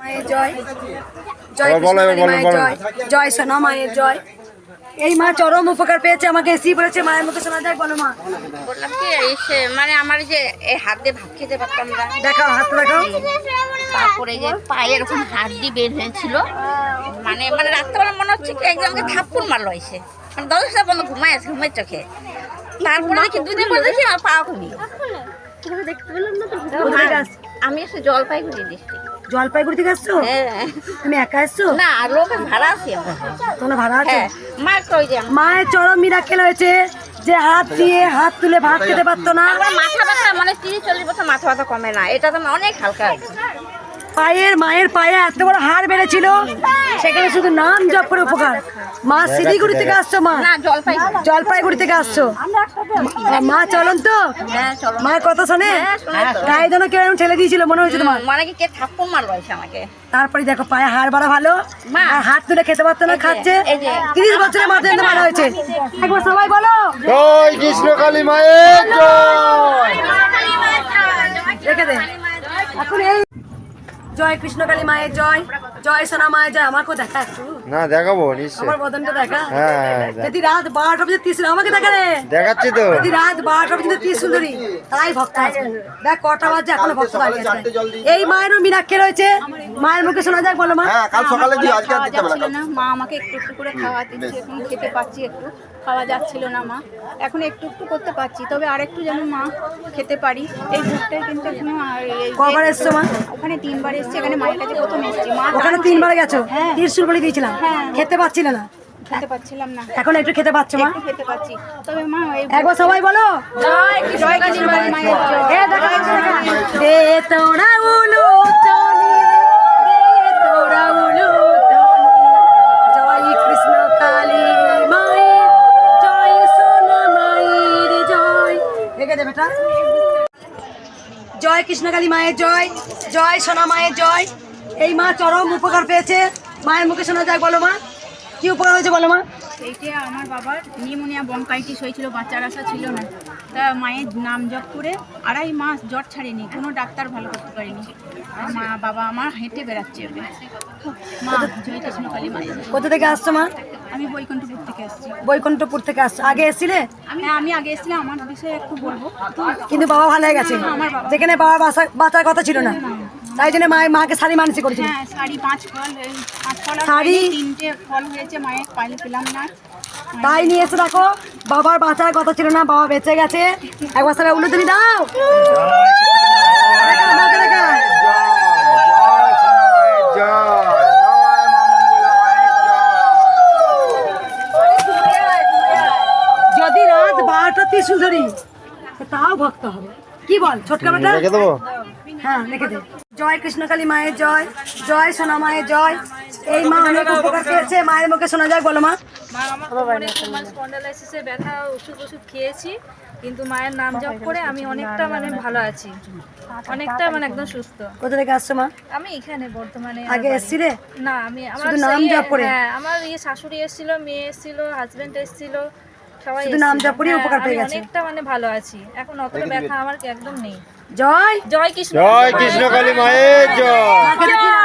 মায়ের জয়। জয় জয়। জয় সোনা মায়ের জয়। এই মা চরম উপকার পেয়েছে আমাকে এসি বলেছে মায়ের মুখে শোনা যায় বলো মা। বললাম কি এই মানে আমার যে এই হাত দিয়ে ভাত খেতে পারতাম না। দেখাও হাত দেখাও। তারপরে যে পায়ে এরকম বের হয়েছিল। মানে মানে রাত্রেবেলা মনে হচ্ছে কি একদম আমাকে থাপ্পড় মারলো এসে মানে দশটা বন্ধ ঘুমাই আছে ঘুমের চোখে। তারপরে দেখি দুদিন পরে দেখি আমার পা কমি কীভাবে দেখতে পেলাম না তো? আমি এসে জলপাইগুড়ি ডিস্ট্রিক্ট। জলপাইগুড়ি থেকে আসছো? হ্যাঁ। তুমি একা এসছো? না আর লোক ভাড়া আছে তোমরা ভাড়া আছে? হ্যাঁ কই যে মায়ের চরম মিরাকেল হয়েছে যে হাত দিয়ে হাত তুলে ভাত খেতে পারতো না। মাথা ব্যথা মানে তিরিশ চল্লিশ বছর মাথা ব্যথা কমে না। এটা তো অনেক হালকা আছি। পায়ের মায়ের পায়ে এত বড় হাড় বেড়েছিল সেখানে শুধু নাম জপ করে উপকার। মা শিলিগুড়ি থেকে আসছো মা? জলপাইগুড়ি। জলপাইগুড়ি থেকে আসছো? মা- মা চলন তো? হ্যাঁ মা কথা শোনে? তাই শোনে যেন কেউ এরকম ঠেলে দিয়েছিল মনে হয়েছে তোমার? মানে কি কে থাপ্পড় মারলো আমাকে? তারপরে দেখো পায়ে হাড় বাড়া ভালো আর হাত তুলে খেতে পারতো না খাচ্ছে। তিরিশ বছরের মাথায় ভালো হয়েছে। একবার সবাই বলো। জয় কৃষ্ণ কালী মায়ের জয়। রেখে দে। এখন এই জয় কৃষ্ণকালী মায়ের জয় জয় সোনা মায়ের জয় আমাকেও দেখা একটু। না দেখাবো নিশ্চয় আমার বদনটা দেখা? হ্যাঁ হ্যাঁ, যদি রাত বারোটা পর্যন্ত ত্রিশুল আমাকে দেখা রে। দেখাচ্ছি তো। যদি রাত বারোটা পর্যন্ত ত্রিশুল ধরি। তাই ভক্ত আসবে দেখ কটা বাজে এখনও ভক্ত দাঁড়িয়ে আছে। এই মায়েরও মিনাক্ষে রয়েছে। মায়ের মুখে শোনা যাক বলো মা। হ্যাঁ কাল সকালে আজকে আর দিতে হবে না মা আমাকে একটু একটু করে খাওয়া দিচ্ছে এখন খেতে পাচ্ছি একটু। খাওয়া যাচ্ছিল না মা। এখন একটু একটু করতে পারছি। তবে আরেকটু যেন মা খেতে পারি। এই ভুটটাই কিন্তু এখানে কবার এসছো মা? ওখানে তিনবার এসছি এখানে মায়ের কাছে প্রথম এসছি। মা ওখানে তিনবার গেছো? হ্যাঁ। ত্রিশুল বলে দিয়েছিলাম হ্যাঁ। খেতে পাচ্ছিলে না। খেতে পাচ্ছিলাম না। এখন একটু খেতে পাচ্ছ মা? খেতে পাচ্ছি। তবে মা একবার সবাই বলো। জয় কৃষ্ণকালী মায়ের জয়। এ দেখো, দে তোরা উলু তনি, দে তোরা উলু জয় কৃষ্ণ কালী মায়ের জয়। সোনা মায়ের জয়। রেখে দে বেটা। জয় কৃষ্ণ কালী মায়ের জয়। জয় সোনা মায়ের জয়। এই মা চরম উপকার পেয়েছে। মায়ের মুখে শোনা যায় বলো মা। কি উপকার হয়েছে বলো মা? এইটা আমার বাবার নিউমোনিয়া বঙ্কাইটিস হয়েছিল বাচ্চার আশা ছিল না। তা মায়ের নাম জপ করে আড়াই মাস জ্বর ছাড়েনি কোনো ডাক্তার ভালো করতে পারেনি। মা বাবা আমার হেঁটে বেড়াচ্ছে। মা জয় কৃষ্ণকালী মায়ের জয়। কোথা থেকে আসছো মা? আমি বৈকুণ্ঠপুর থেকে আসছি। বৈকুণ্ঠপুর থেকে আসছো। আগে এসেছিলে? হ্যাঁ আমি আগে এসেছিলাম আমার বিষয়ে একটু বলব। কিন্তু বাবা ভালো হয়ে গেছে। যেখানে বাবা বাসা বাঁচার কথা ছিল না। তাই জন্য মায়ের মাকে শাড়ি মানসি করেছিল। হ্যাঁ শাড়ি পাঁচ ফল পাঁচ ফল শাড়ি? তিনটে ফল হয়েছে মায়ের পাইলে পেলাম না। তাই নিয়ে এসে দেখো বাবার বাঁচার কথা ছিল না বাবা বেঁচে গেছে। একবার সবাই উল্লো তুমি দাও। যদি রাত বারোটা ত্রিশুল ধরি তাও ভক্ত হবে। কি বল ছোটকা বেটা? হ্যাঁ লিখে দে। জয় কৃষ্ণকালী মায়ের জয় জয় সোনা মায়ের জয়। এই মা অনেক উপকার পেয়েছে। মায়ের মুখে শোনা যায় বলো মা। ব্যথা ওষুধ ওষুধ খেয়েছি কিন্তু মায়ের নাম জপ করে আমি অনেকটা মানে ভালো আছি। অনেকটা মানে একদম সুস্থ। কোথা থেকে আসছো মা? আমি এখানে বর্তমানে আগে এসছিলে? না আমি আমার নাম জপ করে? হ্যাঁ আমার ইয়ে শাশুড়ি এসেছিল মেয়ে এসেছিল হাজবেন্ড এসেছিল সবাই নাম জপ হ্যাঁ, উপকার পেয়ে গেছে। অনেকটা মানে ভালো আছি। এখন অতটা ব্যথা আমার একদম নেই। জয় জয় কৃষ্ণ জয় কৃষ্ণ কালী মায়ের জয়।